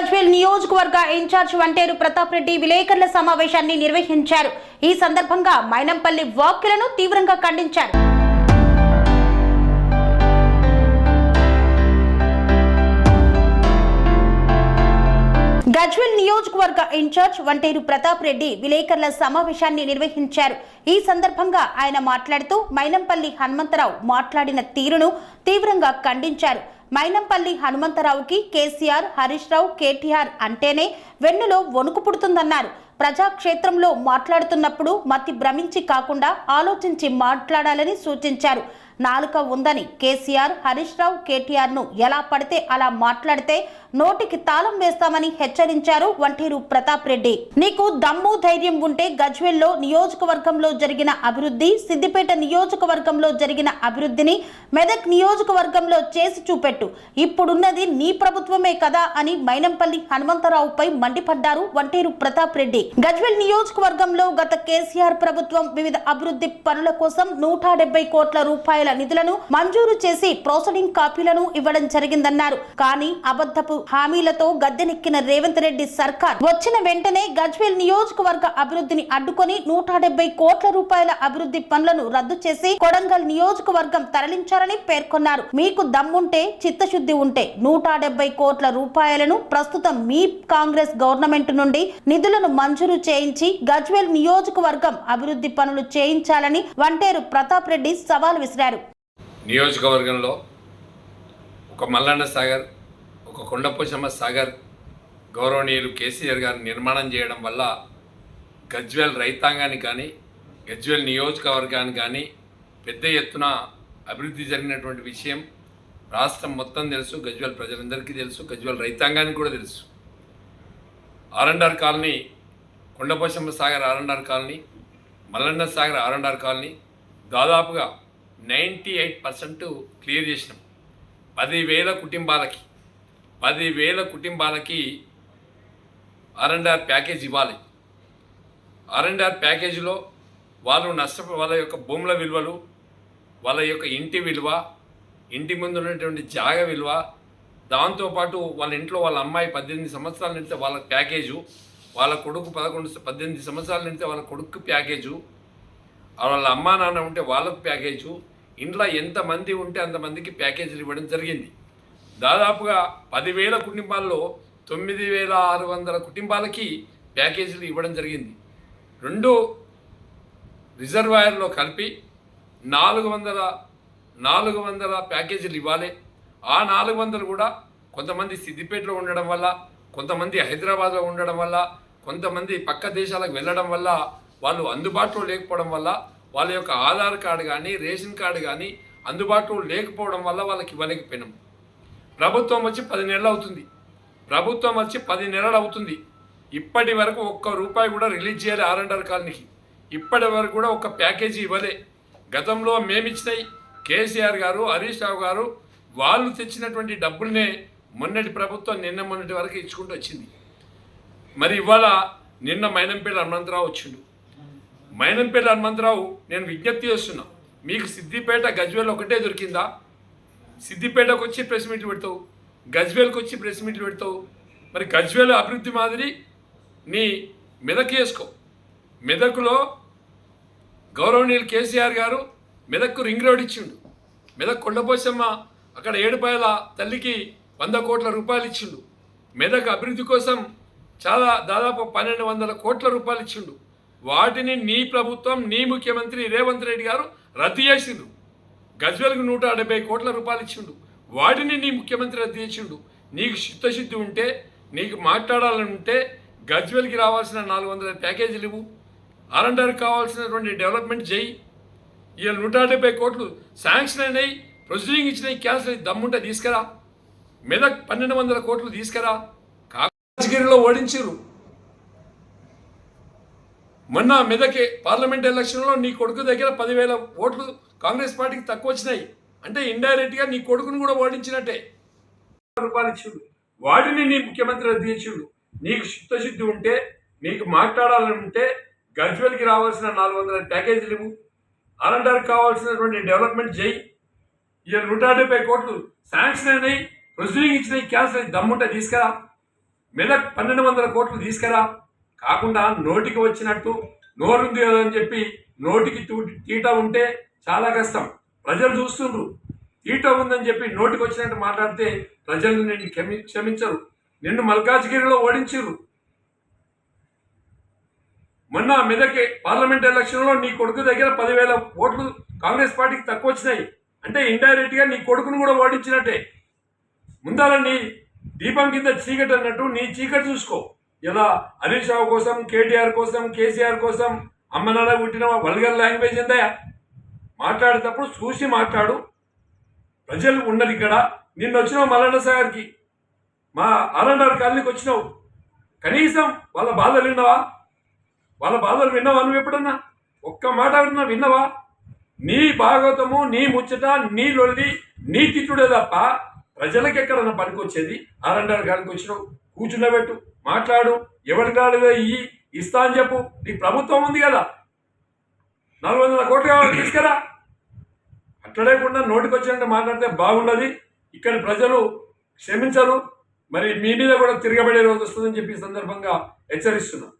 గజ్వేల్ నియోజకవర్గ ఇన్ఛార్జ్ వంటేరు ప్రతాప్ రెడ్డి విలేకరుల సమావేశాన్ని నిర్వహించారు. ఈ సందర్భంగా మైనంపల్లి వ్యాఖ్యలను తీవ్రంగా ఖండించారు. గజ్వేల్ నియోజకవర్గ ఇన్ఛార్జ్ వంటేరు ప్రతాప్ రెడ్డి విలేకరుల సమావేశాన్ని నిర్వహించారు. ఈ సందర్భంగా ఆయన మాట్లాడుతూ మైనంపల్లి హనుమంతరావు మాట్లాడిన తీరును తీవ్రంగా ఖండించారు. మైనంపల్లి హనుమంతరావుకి కేసీఆర్ హరీష్ రావు కేటీఆర్ అంటేనే వెన్నులో వణుకు పుడుతుందన్నారు. ప్రజాక్షేత్రంలో మాట్లాడుతున్నప్పుడు మతి భ్రమించి కాకుండా ఆలోచించి మాట్లాడాలని సూచించారు. నాలుక ఉందని కేసీఆర్ హరీష్ రావు కేటీఆర్ను ఎలా పడితే అలా మాట్లాడితే నోటికి తాళం వేస్తామని హెచ్చరించారు వంటీరు ప్రతాప్ రెడ్డి. నీకు దమ్ము ధైర్యం ఉంటే గజ్వెల్లో నియోజకవర్గంలో జరిగిన అభివృద్ధి సిద్దిపేట నియోజకవర్గంలో జరిగిన అభివృద్ధిని మెదక్ నియోజకవర్గంలో చేసి చూపెట్టు. ఇప్పుడున్నది నీ ప్రభుత్వమే కదా అని మైనంపల్లి హనుమంతరావుపై మండిపడ్డారు వంటేరు ప్రతాప్ రెడ్డి. గజ్వేల్ నియోజకవర్గంలో గత కేసీఆర్ ప్రభుత్వం వివిధ అభివృద్ధి పనుల కోసం నూట కోట్ల రూపాయల నిధులను మంజూరు చేసి ప్రొసీడింగ్ కాపీలను ఇవ్వడం జరిగిందన్నారు. కానీ అబద్ధపు హామీలతో గద్దెనెక్కిన రేవంత్ రెడ్డి సర్కార్ వచ్చిన వెంటనే గజ్వేల్ నియోజకవర్గ అభివృద్ధిని అడ్డుకొని నూట డెబ్బై కోట్ల రూపాయల అభివృద్ధి పనులను రద్దు చేసి కొడంగల్ నియోజకవర్గం తరలించారని పేర్కొన్నారు. మీకు దమ్ముంటే చిత్తశుద్ధి ఉంటే నూట కోట్ల రూపాయలను ప్రస్తుతం మీ కాంగ్రెస్ గవర్నమెంట్ నుండి నిధులను మంజూరు చేయించి గజ్వేల్ నియోజకవర్గం అభివృద్ధి పనులు చేయించాలని వంటేరు ప్రతాప్ రెడ్డి సవాల్ విసిరారు. నియోజకవర్గంలో ఒక మల్లన్న సాగర్ ఒక కొండపోషమ్మ సాగర్ గౌరవనీయులు కేసీఆర్ గారు నిర్మాణం చేయడం వల్ల గజ్వేల్ రైతాంగానికి కానీ గజ్వేల్ నియోజకవర్గానికి కానీ పెద్ద ఎత్తున అభివృద్ధి జరిగినటువంటి విషయం రాష్ట్రం మొత్తం తెలుసు గజ్వేల్ ప్రజలందరికీ తెలుసు గజ్వేల్ రైతాంగానికి కూడా తెలుసు. R and R colony Kondapochamma Sagar R and R colony Mallanna Sagar R and R colony దాదాపుగా నైంటీ ఎయిట్ పర్సెంట్ క్లియర్ చేసినాం. పదివేల కుటుంబాలకి పదివేల కుటుంబాలకి ఆర్ఎండ్ఆర్ ప్యాకేజ్ ఇవ్వాలి. ఆర్ఎండ్ఆర్ ప్యాకేజీలో వాళ్ళు నష్ట వాళ్ళ యొక్క భూముల విలువలు వాళ్ళ యొక్క ఇంటి విలువ ఇంటి ముందు ఉన్నటువంటి జాగ విలువ దాంతోపాటు వాళ్ళ ఇంట్లో వాళ్ళ అమ్మాయి పద్దెనిమిది సంవత్సరాలు నిండితే వాళ్ళ ప్యాకేజు వాళ్ళ కొడుకు పదకొండు పద్దెనిమిది సంవత్సరాలు నిండితే వాళ్ళ కొడుకు ప్యాకేజు వాళ్ళ అమ్మా నాన్న ఉంటే వాళ్ళకు ప్యాకేజు ఇంట్లో ఎంతమంది ఉంటే అంతమందికి ప్యాకేజీలు ఇవ్వడం జరిగింది. దాదాపుగా పదివేల కుటుంబాల్లో తొమ్మిది వేల ఆరు వందల కుటుంబాలకి ప్యాకేజీలు ఇవ్వడం జరిగింది. రెండు రిజర్వాయర్లో కలిపి నాలుగు వందల నాలుగు వందల ప్యాకేజీలు ఇవ్వాలి. ఆ నాలుగు వందలు కూడా కొంతమంది సిద్దిపేటలో ఉండడం వల్ల కొంతమంది హైదరాబాద్లో ఉండడం వల్ల కొంతమంది పక్క దేశాలకు వెళ్ళడం వల్ల వాళ్ళు అందుబాటులో లేకపోవడం వల్ల వాళ్ళ యొక్క ఆధార్ కార్డు కానీ రేషన్ కార్డు కానీ అందుబాటులో లేకపోవడం వల్ల వాళ్ళకి ఇవ్వలేకపోయినాం ప్రభుత్వం వచ్చి పది నెలలు అవుతుంది. ప్రభుత్వం వచ్చి పది నెలలు అవుతుంది. ఇప్పటి వరకు ఒక్క రూపాయి కూడా రిలీజ్ చేయాలి ఆర్ అండ్ ఆర్ కాలనీకి. ఇప్పటి వరకు కూడా ఒక ప్యాకేజీ ఇవ్వలే. గతంలో మేమిచ్చినాయి కేసీఆర్ గారు హరీష్ రావు గారు వాళ్ళు తెచ్చినటువంటి డబ్బుల్నే మొన్నటి ప్రభుత్వం నిన్న మొన్నటి వరకు ఇచ్చుకుంటూ వచ్చింది. మరి ఇవాళ నిన్న మైనంపేట హనుమంతరావు వచ్చిండు. మైనంపేట హనుమంతరావు నేను విజ్ఞప్తి చేస్తున్నా. మీకు సిద్దిపేట గజ్వేల్ ఒకటే దొరికిందా? సిద్దిపేటకు వచ్చి ప్రెస్ మీట్లు పెడతావు. గజ్వేల్కి వచ్చి ప్రెస్ మీట్లు పెడతావు. మరి గజ్వేల్ అభివృద్ధి మాదిరి నీ మెదక్ వేసుకో మెదక్లో గౌరవనీయులు కేసీఆర్ గారు మెదక్కు రింగ్ రోడ్ ఇచ్చిండు. మెదక్ కొండపోసమ్మ అక్కడ ఏడుపాయల తల్లికి వంద కోట్ల రూపాయలు ఇచ్చిండు. మెదక్ అభివృద్ధి కోసం చాలా దాదాపు పన్నెండు వందల కోట్ల రూపాయలు ఇచ్చిండు. వాటిని నీ ప్రభుత్వం నీ ముఖ్యమంత్రి రేవంత్ రెడ్డి గారు రద్దు చేసిండు. గజ్వెల్కి నూట డెబ్బై కోట్ల రూపాయలు ఇచ్చిండు. వాటిని నీ ముఖ్యమంత్రి రద్దు చేసిండు. నీకు చిత్తశుద్ధి ఉంటే నీకు మాట్లాడాలని ఉంటే గజ్వెల్కి రావాల్సిన నాలుగు వందల ప్యాకేజీలు ఇవ్వు. అరండర్ కావాల్సినటువంటి డెవలప్మెంట్ చేయి. ఇవాళ నూట డెబ్బై కోట్లు శాంక్షన్ అయినాయి ప్రొసీడింగ్ ఇచ్చినాయి క్యాన్సిల్ దమ్ముంటే తీసుకురా. మెదక్ పన్నెండు వందల కోట్లు తీసుకురా. కాగిరిలో ఓడించారు మొన్న మెదక్ పార్లమెంట్ ఎలక్షన్లో నీ కొడుకు దగ్గర పదివేల ఓట్లు కాంగ్రెస్ పార్టీకి తక్కువ వచ్చినాయి. అంటే ఇండైరెక్ట్గా నీ కొడుకును కూడా ఓడించినట్టే. రూపాయలు ఇచ్చిండు. వాటిని నీ ముఖ్యమంత్రి అధ్యక్షుడు నీకు చిత్తశుద్ధి ఉంటే నీకు మాట్లాడాలని ఉంటే గజ్వెల్కి రావాల్సిన నాలుగు వందల ప్యాకేజీలు ఇవ్వు. ఆర్ఎండ్ఆర్ కావాల్సినటువంటి డెవలప్మెంట్ చేయి. ఇక నూట డెబ్బై కోట్లు శాంక్షన్ అయినాయి. ప్రొసీడింగ్ ఇచ్చినాయి. క్యాన్సిల్ దమ్ముంటే తీసుకురా. మెదక్ పన్నెండు వందల కోట్లు తీసుకురా. కాకుండా నోటికి వచ్చినట్టు నోరుంది అని చెప్పి నోటికి తీట ఉంటే చాలా కష్టం. ప్రజలు చూస్తుండ్రు. తీట ఉందని చెప్పి నోటికి వచ్చినట్టు మాట్లాడితే ప్రజలు నిన్ను క్షమి క్షమించరు. నిన్ను మల్కాజ్గిరిలో ఓడించరు మొన్న మెదక్ పార్లమెంట్ ఎలక్షన్లో నీ కొడుకు దగ్గర పదివేల ఓట్లు కాంగ్రెస్ పార్టీకి తక్కువ వచ్చినాయి. అంటే ఇండైరెక్ట్గా నీ కొడుకును కూడా ఓడించినట్టే. ముందాల నీ దీపం కింద చీకటి అన్నట్టు నీ చీకటి చూసుకో. ఇలా హరీష్ రావు కోసం కేటీఆర్ కోసం కేసీఆర్ కోసం అమ్మనాడ పుట్టిన వల్గర్ లాంగ్వేజ్ ఎందా మాట్లాడేటప్పుడు చూసి మాట్లాడు. ప్రజలు ఉండరు ఇక్కడ. నిన్న వచ్చినావు మల్లన్న సాగర్కి. మా ఆర్ఎన్ఆర్ కాలనీకి వచ్చినావు. కనీసం వాళ్ళ బాధలు విన్నావా? వాళ్ళ బాధలు విన్నావా నువ్వు ఎప్పుడన్నా? ఒక్క మాట విన్నా విన్నావా? నీ భాగవతము నీ ముచ్చట నీ లొల్లి నీ తిట్టుడే తప్ప ప్రజలకు ఎక్కడన్నా పనికొచ్చేది? ఆర్ఎన్ఆర్ కాలనీకి వచ్చినావు. కూర్చుండబెట్టు. మాట్లాడు. ఎవరి ఇయ్యి. ఇస్తా అని చెప్పు. నీ ప్రభుత్వం ఉంది కదా. నాలుగు వందల కోట్లు కావాలి తీసుకురా. అట్లడేకుండా నోటికి వచ్చినట్టు మాట్లాడితే బాగుండదు. ఇక్కడ ప్రజలు క్షమించరు. మరి మీ మీద కూడా తిరగబడే రోజు వస్తుందని చెప్పి సందర్భంగా హెచ్చరిస్తున్నాను